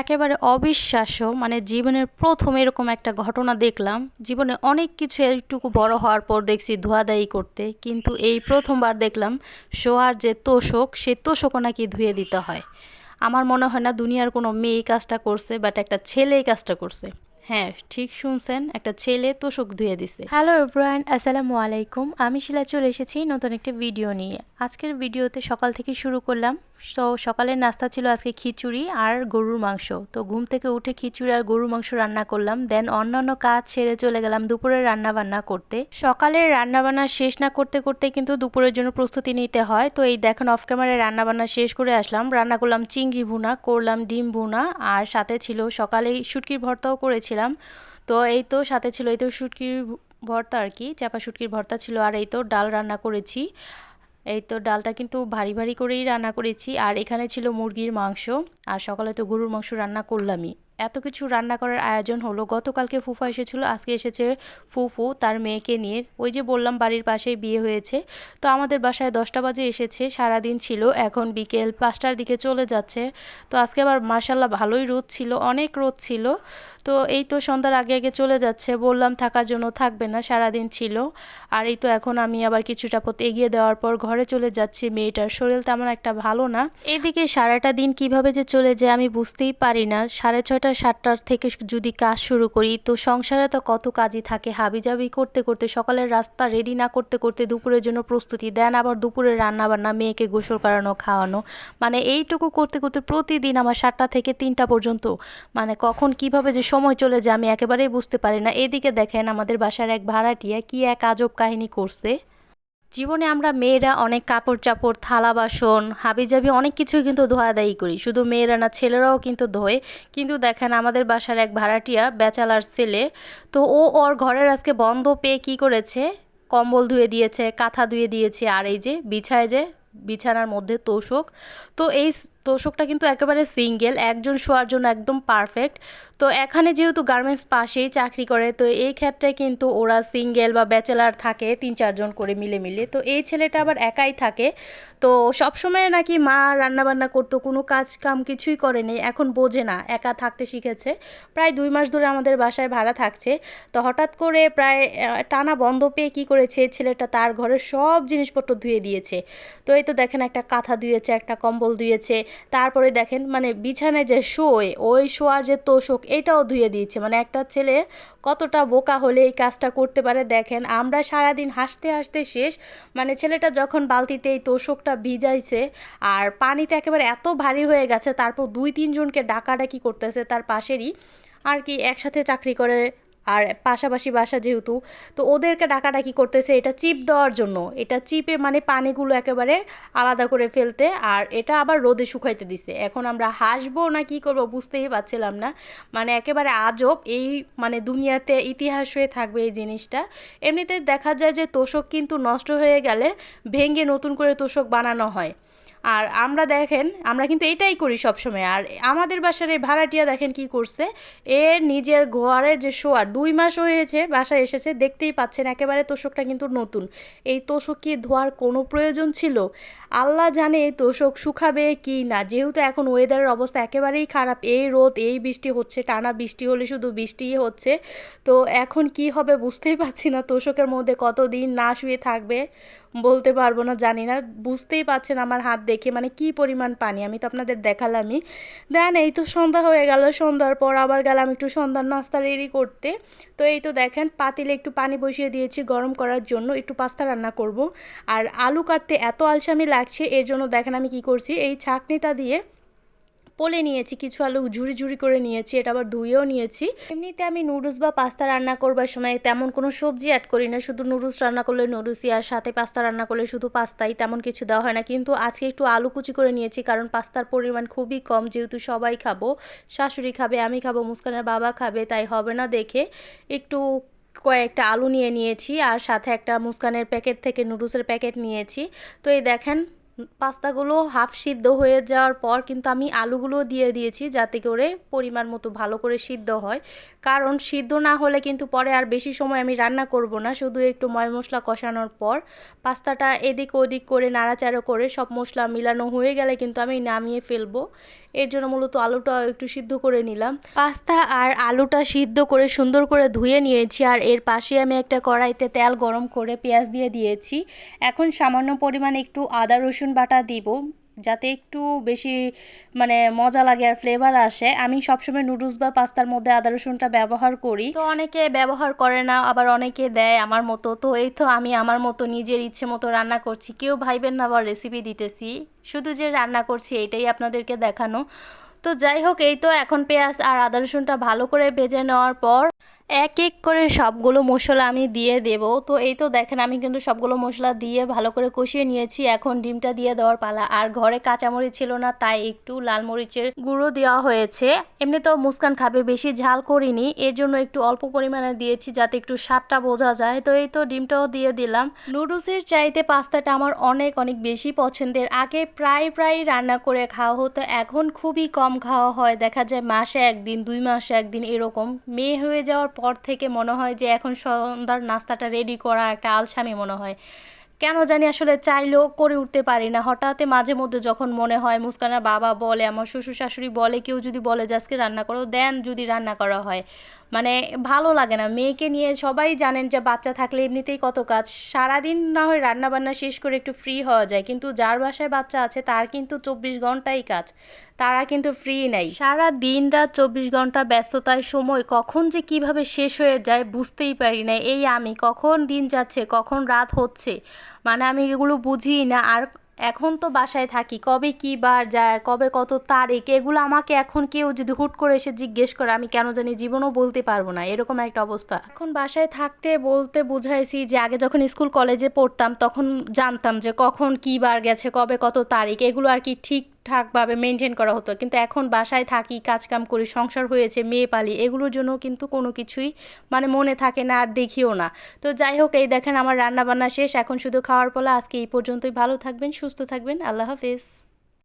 একেবারে অবিশ্বাস্য মানে জীবনের প্রথম এরকম একটা ঘটনা দেখলাম। জীবনে অনেক কিছু একটুকু বড় হওয়ার পর দেখছি ধোয়াদায়ি করতে। কিন্তু এই প্রথমবার দেখলাম, শোয়ার যে তোষক, সে তোষকও নাকি ধুয়ে দিতে হয়। আমার মনে হয় না দুনিয়ার কোনো মেয়ে কাজটা করছে বাট একটা ছেলে এই কাজটা করছে। হ্যাঁ ঠিক শুনছেন, একটা ছেলে তোষক ধুয়ে দিছে। হ্যালো এভরিওয়ান, আসসালামু আলাইকুম। আমি শিলা চলে এসেছি নতুন একটা ভিডিও নিয়ে। আজকের ভিডিওতে সকাল থেকে শুরু করলাম তো সকালের নাস্তা ছিল আজকে খিচুড়ি আর গরুর মাংস। তো ঘুম থেকে উঠে খিচুড়ি আর গরুর মাংস রান্না করলাম। দেন অন্যান্য কাজ ছেড়ে চলে গেলাম দুপুরের রান্না বান্না করতে। সকালের রান্না বান্না শেষ না করতে করতে কিন্তু দুপুরের জন্য প্রস্তুতি নিতে হয়। তো এই দেখেন অফ ক্যামেরায় রান্না বান্না শেষ করে আসলাম। রান্না করলাম চিংড়ি ভুনা, করলাম ডিম ভুনা আর সাথে ছিল সকালেই শুটকির ভর্তাও করেছিলাম। তো এই তো সাথে ছিল এই তো শুটকির ভর্তা আর কি, চাপা শুটকির ভর্তা ছিল আর এই তো ডাল রান্না করেছি। এই তো ডালটা কিন্তু ভারী ভারী করেই রান্না করেছি। আর এখানে ছিল মুরগির মাংস। আর সকালে তো গরুর মাংস রান্না করলামই। এত কিছু রান্না করার আয়োজন হলো। গতকালকে ফুফা এসেছিল, আজকে এসেছে ফুফু, তার মেয়েকে নিয়ে। ওই যে বললাম, বাড়ির পাশেই বিয়ে হয়েছে। তো আমাদের বাসায় দশটা বাজে এসেছে, সারাদিন ছিল, এখন বিকেল পাঁচটার দিকে চলে যাচ্ছে। তো আজকে আবার মাসাল্লাহ ভালোই রোদ ছিল, অনেক রোদ ছিল। তো এই তো সন্ধ্যার আগে আগে চলে যাচ্ছে, বললাম থাকার জন্য থাকবে না, সারাদিন ছিল। আর এই তো এখন আমি আবার কিছুটা পথ এগিয়ে দেওয়ার পর ঘরে চলে যাচ্ছি মেয়েটার। শরীর তেমন একটা ভালো না। এদিকে সারাটা দিন কীভাবে যে চলে যায় আমি বুঝতেই পারি না। সাড়ে ছয়টা সাতটার থেকে যদি কাজ শুরু করি, তো সংসারে তো কত কাজই থাকে। হাবিজাবি করতে করতে, সকালের রাস্তা রেডি না করতে করতে দুপুরের জন্য প্রস্তুতি দেন, আবার দুপুরে রান্না বান্না মেয়েকে গোসল করানো, খাওয়ানো। মানে এইটুকু করতে করতে প্রতিদিন আমার সাতটা থেকে তিনটা পর্যন্ত। মানে কখন কীভাবে যে সময় চলে যায়, আমি একেবারেই বুঝতে পারি না। এদিকে দেখেন আমাদের বাসার এক ভাড়াটিয়া কি এক আজব কাহিনী করছে। জীবনে আমরা মেয়েরা অনেক কাপড় চাপড় থালা বাসন, হাবিজাবি অনেক কিছুই কিন্তু ধোয়াদায়ী করি। শুধু মেয়েরা না, ছেলেরাও কিন্তু ধোয়ে। কিন্তু দেখেন আমাদের বাসার এক ভাড়াটিয়া বেচালার ছেলে, তো ও ওর ঘরের আজকে বন্ধ পেয়ে কি করেছে? কম্বল ধুয়ে দিয়েছে, কাঁথা ধুয়ে দিয়েছে, আর এই যে বিছায় যে, বিছানার মধ্যে তোষক। তো এই তোষকটা কিন্তু একেবারে সিঙ্গেল, একজন শোয়ার জন্য একদম পারফেক্ট। তো এখানে যেহেতু গার্মেন্টস পাশেই চাকরি করে, তো এই ক্ষেত্রে কিন্তু ওরা সিঙ্গেল বা ব্যাচেলার থাকে তিন চারজন করে মিলে মিলে তো এই ছেলেটা আবার একাই থাকে। তো সবসময় নাকি মা রান্নাবান্না করতো, কোনো কাজ কাম কিছুই করেনি এখন বোঝে না, একা থাকতে শিখেছে। প্রায় দুই মাস ধরে আমাদের বাসায় ভাড়া থাকছে। তো হঠাৎ করে প্রায় টানা বন্ধ পেয়ে কী করেছে, ছেলেটা তার ঘরের সব জিনিসপত্র ধুয়ে দিয়েছে। তো এই তো দেখেন একটা কাঁথা ধুয়েছে, একটা কম্বল ধুয়েছে তারপরে দেখেন মানে বিছানায় যে শোয়, ওই শোয়ার যে তোষক, এটাও ধুয়ে দিয়েছে। মানে একটা ছেলে কতটা বোকা হলে এই কাজটা করতে পারে দেখেন। আমরা সারাদিন হাসতে হাসতে শেষ মানে ছেলেটা যখন বালতিতে এই তোষকটা ভিজাইছে, আর পানিতে একেবারে এত ভারী হয়ে গেছে, তারপর দুই তিনজনকে ডাকাডাকি করতেছে তার পাশেরই, আর কি একসাথে চাকরি করে আর পাশাপাশি বাসা যেহেতু, তো ওদেরকে ডাকাডাকি করতেছে এটা চিপ দেওয়ার জন্য। এটা চিপে মানে পানিগুলো একেবারে আলাদা করে ফেলতে আর এটা আবার রোদে শুকাইতে দিছে। এখন আমরা হাসবো না কি করব বুঝতেই পারছিলাম না। মানে একেবারে আজব এই মানে দুনিয়াতে ইতিহাস হয়ে থাকবে এই জিনিসটা। এমনিতে দেখা যায় যে তোষক কিন্তু নষ্ট হয়ে গেলে ভেঙে নতুন করে তোষক বানানো হয়। আর আমরা দেখেন, আমরা কিন্তু এটাই করি সবসময়। আর আমাদের বাসার এই ভাড়াটিয়া দেখেন কি করছে? এ নিজের ঘরের যে শোয়ার, দুই মাস হয়েছে, বাসায় এসেছে, দেখতেই পাচ্ছেন একেবারে তোষকটা কিন্তু নতুন। এই তোষক কি ধোয়ার কোনো প্রয়োজন ছিল? আল্লাহ জানে এই তোষক শুকাবে কি না। যেহেতু এখন ওয়েদারের অবস্থা একেবারেই খারাপ, এই রোদ, এই বৃষ্টি হচ্ছে, টানা বৃষ্টি হলে শুধু বৃষ্টিই হচ্ছে। তো এখন কি হবে বুঝতেই পারছি না তোষকের মধ্যে কতদিন না শুয়ে থাকবে। বলতে পারব না, জানি না, বুঝতেই পারছেন আমার হাত দেখে মানে কি পরিমাণ পানি, আমি তো আপনাদের দেখালামই। দেন এই তো সন্ধ্যা হয়ে গেল, সন্ধ্যার পর আবার গেলাম একটু সন্ধ্যার নাস্তা রেডি করতে। তো এই তো দেখেন, পাতিলে একটু পানি বসিয়ে দিয়েছি গরম করার জন্য, একটু পাস্তা রান্না করব। আর আলু কাটতে এত আলসামি লাগছে, এর জন্য দেখেন আমি কি করছি, এই ছাঁকনিটা দিয়ে পলে নিয়েছি, কিছু আলু ঝুড়ি ঝুড়ি করে নিয়েছি, এটা আবার ধুয়েও নিয়েছি। এমনিতে আমি নুডলস বা পাস্তা রান্না করবার সময় তেমন কোনো সবজি অ্যাড করি না, শুধু নুডলস রান্না করলে নুডলসই আর সাথে পাস্তা রান্না করলে শুধু পাস্তাই তেমন কিছু দেওয়া হয় না। কিন্তু আজকে একটু আলু কুচি করে নিয়েছি, কারণ পাস্তার পরিমাণ খুবই কম, যেহেতু সবাই খাব, শাশুড়ি খাবে, আমি খাব, মুস্কানের বাবা খাবে, তাই হবে না দেখে একটু কয়েকটা আলু নিয়ে নিয়েছি, আর সাথে একটা মুস্কানের প্যাকেট থেকে নুডলসের প্যাকেট নিয়েছি। তো এই দেখেন পাস্তাগুলো হাফ সিদ্ধ হয়ে যাওয়ার পর কিন্তু আমি আলুগুলো দিয়ে দিয়েছি যাতে করে পরিমাণ মতো ভালো করে সিদ্ধ হয়। কারণ সিদ্ধ না হলে কিন্তু পরে আর বেশি সময় আমি রান্না করব না, শুধু একটু ময় মশলা কষানোর পর। পাস্তাটা এদিক ওদিক করে, নাড়াচাড়া করে সব মশলা মিলানো হয়ে গেলে কিন্তু আমি নামিয়ে ফেলব। এর জন্য মূলত আলুটা একটু সিদ্ধ করে নিলাম। পাস্তা আর আলুটা সিদ্ধ করে সুন্দর করে ধুয়ে নিয়েছি আর এর পাশে আমি একটা কড়াইতে তেল গরম করে পেঁয়াজ দিয়ে দিয়েছি। এখন সামান্য পরিমাণ একটু আদা রসুন বাটা দিব। যাতে একটু বেশি মানে মজা লাগে আর ফ্লেভার আসে। আমি সবসময় নুডলস বা পাস্তার মধ্যে আদা রসুনটা ব্যবহার করি। তো অনেকে ব্যবহার করে না, আবার অনেকে দেয় আমার মতো। তো এই তো আমি আমার মতো নিজের ইচ্ছে মতো রান্না করছি। কেউ ভাইবেন না, আবার রেসিপি দিতেছি। শুধু যে রান্না করছি, এটাই আপনাদেরকে দেখানো। তো যাই হোক, এই তো এখন পেঁয়াজ আর আদা রসুনটা ভালো করে ভেজে নেওয়ার পর এক এক করে সবগুলো মশলা আমি দিয়ে দেব। তো এই তো দেখেন, আমি কিন্তু সবগুলো মশলা দিয়ে ভালো করে কষিয়ে নিয়েছি। এখন ডিমটা দিয়ে দেওয়ার পালা। আর ঘরে কাঁচামরিচ ছিল না, তাই একটু লাল মরিচের গুঁড়ো দেওয়া হয়েছে। এমনি তো মুস্কান খাবে, বেশি ঝাল করিনি। এর জন্য একটু অল্প পরিমাণে দিয়েছি যাতে একটু স্বাদটা বোঝা যায়। তো এই তো ডিমটাও দিয়ে দিলাম। নুডলসের চাইতে পাস্তাটা আমার অনেক অনেক বেশি পছন্দের। আগে প্রায় প্রায় রান্না করে খাওয়া হতো, এখন খুবই কম খাওয়া হয়। দেখা যায় মাসে একদিন, দুই মাসে একদিন এরকম। মেয়ে হয়ে যাওয়ার পর থেকে মনে হয় যে এখন সন্ধ্যার নাস্তাটা রেডি করা একটা আলসামি মনে হয়। কেন জানি আসলে চাইলেও করে উঠতে পারি না। হঠাৎ মাঝে মধ্যে যখন মনে হয় মুস্কানার বাবা বলে, আমার শ্বশুর শাশুড়ি বলে, কেউ যদি বলে যে আজকে রান্না করো, দেন যদি রান্না করা হয়। মানে ভালো লাগে না। মেয়েকে নিয়ে সবাই জানেন যে বাচ্চা থাকলে এমনিতেই কত কাজ। সারাদিন না হয় রান্না বান্না শেষ করে একটু ফ্রি হওয়া যায়। কিন্তু যার বাসায় বাচ্চা আছে, তার কিন্তু চব্বিশ ঘন্টাই কাজ। তারা কিন্তু ফ্রি নেই। সারা দিন রাত চব্বিশ ঘণ্টা ব্যস্ততায় সময় কখন যে কীভাবে শেষ হয়ে যায় বুঝতেই পারি না। এই আমি কখন দিন যাচ্ছে, কখন রাত হচ্ছে মানে আমি এগুলো বুঝি না। আর এখন তো বাসায় থাকি, কবে কি বার যায়, কবে কত তারিখ, এগুলো আমাকে এখন কেউ যদি হুট করে এসে জিজ্ঞেস করে, আমি কেন জানি জীবনও বলতে পারব না, এরকম একটা অবস্থা। এখন বাসায় থাকতে, বলতে বুঝাইছি যে আগে যখন স্কুল কলেজে পড়তাম, তখন জানতাম যে কখন কি বার গেছে, কবে কত তারিখ, এগুলো আর কি ঠিক ঠিকঠাকভাবে মেনটেন করা হতো। কিন্তু এখন বাসায় থাকি, কাজকাম করি, সংসার হয়েছে, মেয়ে পালি, এগুলোর জন্য কিন্তু কোনো কিছুই মানে মনে থাকে না আর দেখিও না। তো যাই হোক, এই দেখেন আমার রান্না বান্না শেষ। এখন শুধু খাওয়ার পলা। আজকে এই পর্যন্তই। ভালো থাকবেন, সুস্থ থাকবেন। আল্লাহ হাফিজ।